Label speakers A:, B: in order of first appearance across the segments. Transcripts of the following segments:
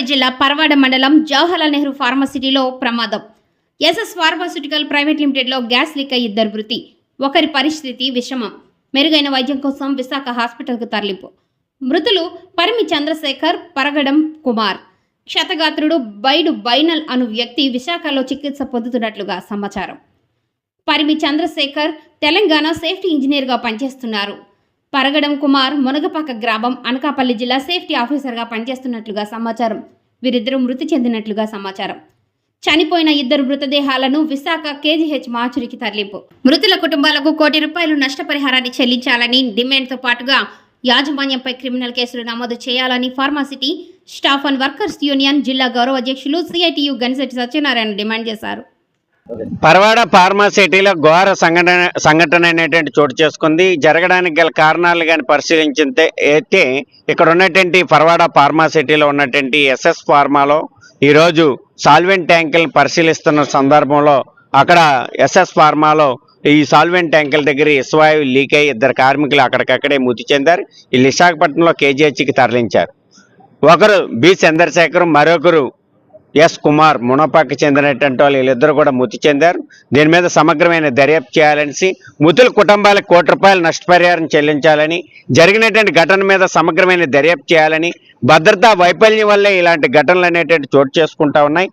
A: జిల్లా పరవాడ మండలం జవహర్లాల్ నెహ్రూ ఫార్మసిటీలో ప్రమాదం. ఎస్ఎస్ ఫార్మాస్యూటికల్ ప్రైవేట్ లిమిటెడ్లో గ్యాస్ లీక్ అయి ఇద్దరు మృతి. ఒకరి పరిస్థితి విషమం. మెరుగైన వైద్యం కోసం విశాఖ హాస్పిటల్కు తరలింపు. మృతులు పరిమి చంద్రశేఖర్ పరగడం కుమార్. క్షతగాత్రుడు బైడు బైనల్ అను వ్యక్తి విశాఖలో చికిత్స పొందుతున్నట్లుగా సమాచారం. పరిమి చంద్రశేఖర్ తెలంగాణ సేఫ్టీ ఇంజనీర్గా పనిచేస్తున్నారు. పరగడం కుమార్ మునగపాక గ్రామం అనకాపల్లి జిల్లా సేఫ్టీ ఆఫీసర్గా పనిచేస్తున్నట్లుగా సమాచారం. వీరిద్దరూ మృతి చెందినట్లుగా సమాచారం. చనిపోయిన ఇద్దరు మృతదేహాలను విశాఖ కేజీహెచ్ మాచురికి తరలింపు. మృతుల కుటుంబాలకు కోటి రూపాయలు నష్టపరిహారాన్ని చెల్లించాలని డిమాండ్తో పాటుగా యాజమాన్యంపై క్రిమినల్ కేసులు నమోదు చేయాలని pharma city staff and workers union జిల్లా గౌరవ అధ్యక్షులు సిఐటియు గణశెట్టి సత్యనారాయణ డిమాండ్ చేశారు.
B: పరవాడ ఫార్మాసిటీలో ఘోర సంఘటన సంఘటన అనేటువంటి చోటు చేసుకుంది. జరగడానికి గల కారణాలు కానీ పరిశీలించితే అయితే ఇక్కడ ఉన్నటువంటి పరవాడ ఫార్మాసిటీలో ఉన్నటువంటి ఎస్ఎస్ ఫార్మాలో ఈరోజు సాల్వెంట్ ట్యాంకులను పరిశీలిస్తున్న సందర్భంలో అక్కడ ఎస్ఎస్ ఫార్మాలో ఈ సాల్వెంట్ ట్యాంకుల దగ్గర ఇసువాయు లీక్ అయ్యి ఇద్దరు కార్మికులు అక్కడికక్కడే మృతి చెందారు. ఈ విశాఖపట్నంలో కేజీహెచ్కి తరలించారు. ఒకరు బి చంద్రశేఖర్ మరొకరు ఎస్ కుమార్ మునపాకి చెందినటువంటి వాళ్ళు వీళ్ళిద్దరు కూడా మృతి చెందారు. దీని మీద సమగ్రమైన దర్యాప్తు చేయాలనేసి మృతుల కుటుంబాలకు కోటి రూపాయలు నష్టపరిహారం చెల్లించాలని జరిగినటువంటి ఘటన మీద సమగ్రమైన దర్యాప్తు చేయాలని భద్రతా వైఫల్యం వల్లే ఇలాంటి ఘటనలు అనేటువంటి చోటు చేసుకుంటా ఉన్నాయి.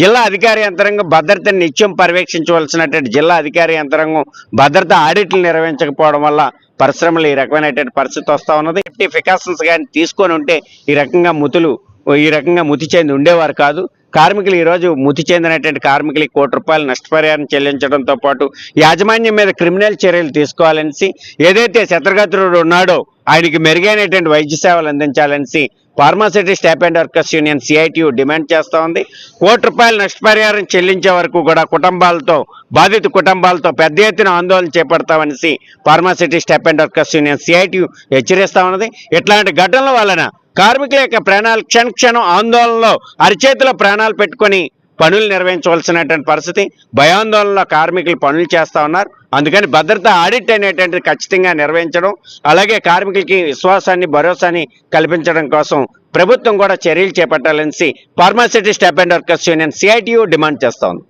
B: జిల్లా అధికార యంత్రాంగం భద్రతను నిత్యం పర్యవేక్షించవలసినటువంటి జిల్లా అధికార యంత్రాంగం భద్రతా ఆడిట్లు నిర్వహించకపోవడం వల్ల పరిశ్రమలు ఈ రకమైనటువంటి పరిస్థితి వస్తూ ఉన్నది. సేఫ్టీ కానీ తీసుకొని ఉంటే ఈ రకంగా ముతులు ఈ రకంగా మృతి చెంది ఉండేవారు కాదు. కార్మికులు ఈరోజు మృతి చెందినటువంటి కార్మికులకి కోటి రూపాయలు నష్టపరిహారం చెల్లించడంతో పాటు యాజమాన్యం మీద క్రిమినల్ చర్యలు తీసుకోవాలనేసి ఏదైతే శత్రుఘత్రుడు ఉన్నాడో ఆయనకి మెరుగైనటువంటి వైద్య సేవలు అందించాలనేసి pharma city staff and workers union CITU demand చేస్తూ ఉంది. కోటి రూపాయల నష్టపరిహారం చెల్లించే వరకు కూడా కుటుంబాలతో బాధిత కుటుంబాలతో పెద్ద ఎత్తున ఆందోళన చేపడతామనేసి pharma city staff and workers union CITU హెచ్చరిస్తా ఉన్నది. ఇట్లాంటి ఘటనల వలన కార్మికుల యొక్క ప్రాణాలు క్షణ క్షణం ఆందోళనలో అరిచేతిలో ప్రాణాలు పెట్టుకొని పనులు నిర్వహించవలసినటువంటి పరిస్థితి భయాందోళనలో కార్మికులు పనులు చేస్తా ఉన్నారు. అందుకని భద్రత ఆడిట్ అనేటువంటిది ఖచ్చితంగా నిర్వహించడం అలాగే కార్మికులకి విశ్వాసాన్ని భరోసాని కల్పించడం కోసం ప్రభుత్వం కూడా చర్యలు చేపట్టాలనేసి pharma city staff and workers union CITU demand చేస్తా ఉంది.